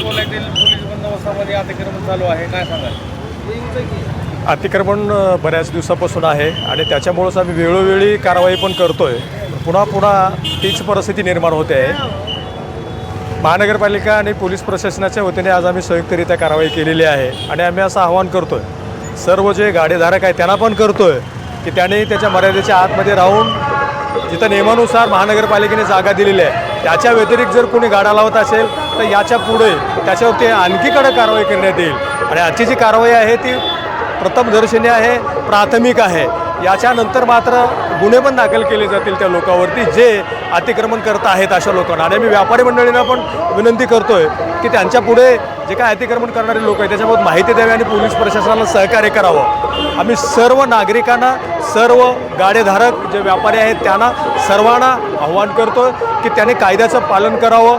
गंजगोल्यातील police बंदोबस्तामध्ये अतिक्रमण चालू आहे काय सांगाल? अतिक्रमण बऱ्याच दिवसापासून आहे आणि त्याच्यामुळंच आम्ही वेळोवेळी कारवाई पण करतोय. पुन्हा पुन्हा तीच परिस्थिती निर्माण होते आहे. महानगरपालिका आणि पोलीस प्रशासनाच्या वतीने आज आम्ही संयुक्तरित्या कारवाई केलेली आहे आणि आम्ही असं आवाहन करतोय. सर्व जे गाडीधारक आहे त्यांना पण करतोय की त्याने त्याच्या मर्यादेच्या आतमध्ये राहून जिथं नियमानुसार महानगरपालिकेने जागा दिलेली आहे. त्याच्या व्यतिरिक्त जर कोणी गाडा लावत असेल तर याच्यापुढे त्याच्यावरती आणखी कडक कारवाई करण्यात येईल. आणि आजची जी कारवाई आहे ती प्रथमदर्शनी आहे प्राथमिक आहे. याच्यानंतर मात्र गुन्हे पण दाखल केले जातील त्या लोकांवरती जे अतिक्रमण करत आहेत अशा लोकांना. आणि आम्ही व्यापारी मंडळींना पण विनंती करतोय की त्यांच्या पुढे जे काय अतिक्रमण करणारे लोक आहेत त्याच्याबाबत माहिती द्यावी आणि पोलीस प्रशासनाला सहकार्य करावं. आम्ही सर्व नागरिकांना सर्व गाडेधारक जे व्यापारी आहेत त्यांना सर्वांना आव्हान करतोय की त्याने कायद्याचं पालन करावं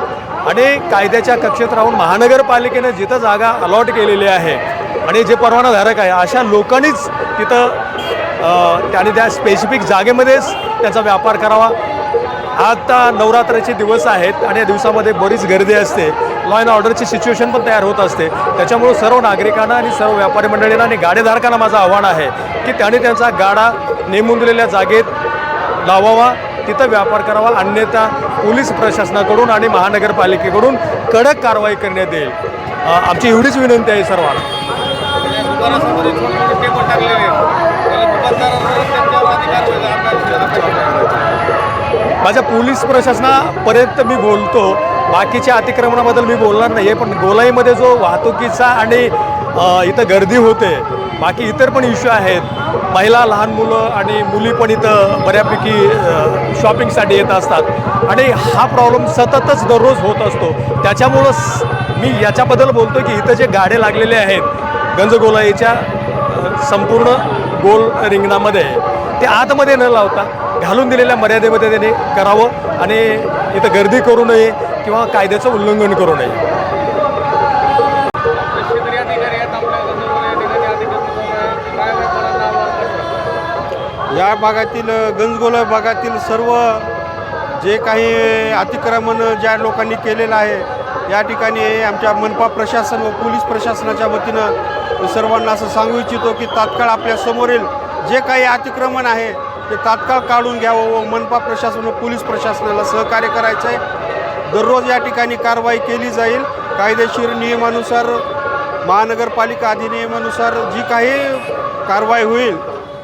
आणि कायद्याच्या कक्षेत राहून महानगरपालिकेनं जिथं जागा अलॉट केलेली आहे आणि जे परवानाधारक आहे अशा लोकांनीच तिथं त्याने त्या स्पेसिफिक जागेमध्येच त्याचा व्यापार करावा. आता नवरात्राचे दिवस आहेत आणि या दिवसामध्ये बरीच गर्दी असते. लॉ अँड ऑर्डरची सिच्युएशन पण तयार होत असते. त्याच्यामुळं सर्व नागरिकांना आणि सर्व व्यापारी मंडळींना आणि गाडेधारकांना माझं आव्हान आहे की त्याने त्यांचा गाडा नेमून दिलेल्या जागेत लावावा. तिथं व्यापार करावा. अन्यथा पोलीस प्रशासनाकडून आणि महानगरपालिकेकडून कडक कारवाई करण्यात येईल. आमची एवढीच विनंती आहे सर्वांना. माझ्या पोलीस प्रशासनापर्यंत मी बोलतो. बाकीच्या अतिक्रमणाबद्दल मी बोलणार नाही आहे पण गोलाईमध्ये जो वाहतुकीचा आणि इथं गर्दी होते बाकी इतर पण इश्यू आहेत. महिला लहान मुलं आणि मुली पण इथं बऱ्यापैकी शॉपिंगसाठी येत असतात. आणि हा प्रॉब्लेम सततच दररोज होत असतो. त्याच्यामुळं स- मी याच्याबद्दल बोलतो की इथं जे गाडे लागलेले आहेत गंजगोलाईच्या संपूर्ण गोल रिंगणामध्ये ते आतमध्ये न लावता घालून दिलेल्या मर्यादेमध्ये त्याने करावं आणि इथं गर्दी करू नये किंवा कायद्याचं उल्लंघन करू नये. या या भागातील गंजगोला भागातील सर्व जे काही अतिक्रमण ज्या लोकांनी केलेलं आहे या ठिकाणी आमच्या मनपा प्रशासन व पोलीस प्रशासनाच्या वतीनं सर्वांना असं सांगू इच्छितो की तात्काळ आपल्या समोरील जे काही अतिक्रमण आहे ते तात्काळ काढून घ्यावं व मनपा प्रशासन व पोलीस प्रशासनाला सहकार्य करायचं आहे. दररोज या ठिकाणी कारवाई केली जाईल. कायदेशीर नियमानुसार महानगरपालिका अधिनियमानुसार जी काही कारवाई होईल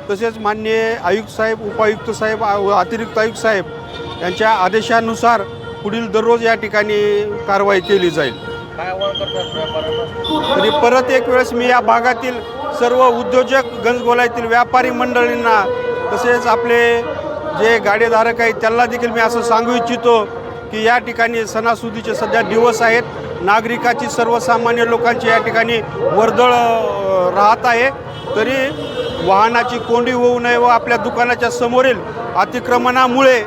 तसेच माननीय आयुक्त साहेब उपायुक्त साहेब व अतिरिक्त आयुक्त साहेब यांच्या आदेशानुसार पुढील दररोज या ठिकाणी कारवाई केली जाईल. तरी परत एक वेळेस मी या भागातील सर्व उद्योजक गंजगोलातील व्यापारी मंडळींना तसेच आपले जे गाडीधारक आहेत त्यांना देखील मी असं सांगू इच्छितो की या ठिकाणी सणासुदीचे सध्या दिवस आहेत. नागरिकाची सर्वसामान्य लोकांची या ठिकाणी वर्दळ राहत आहे. तरी वाहनाची कोंडी होऊ नये व आपल्या दुकानाच्या समोरील अतिक्रमणामुळे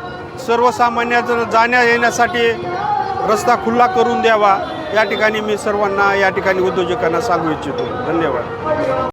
सर्वसामान्य जाण्या येण्यासाठी रस्ता खुला करून द्यावा. या ठिकाणी मी सर्वांना या ठिकाणी उद्योजकांना सांगू इच्छितो. धन्यवाद.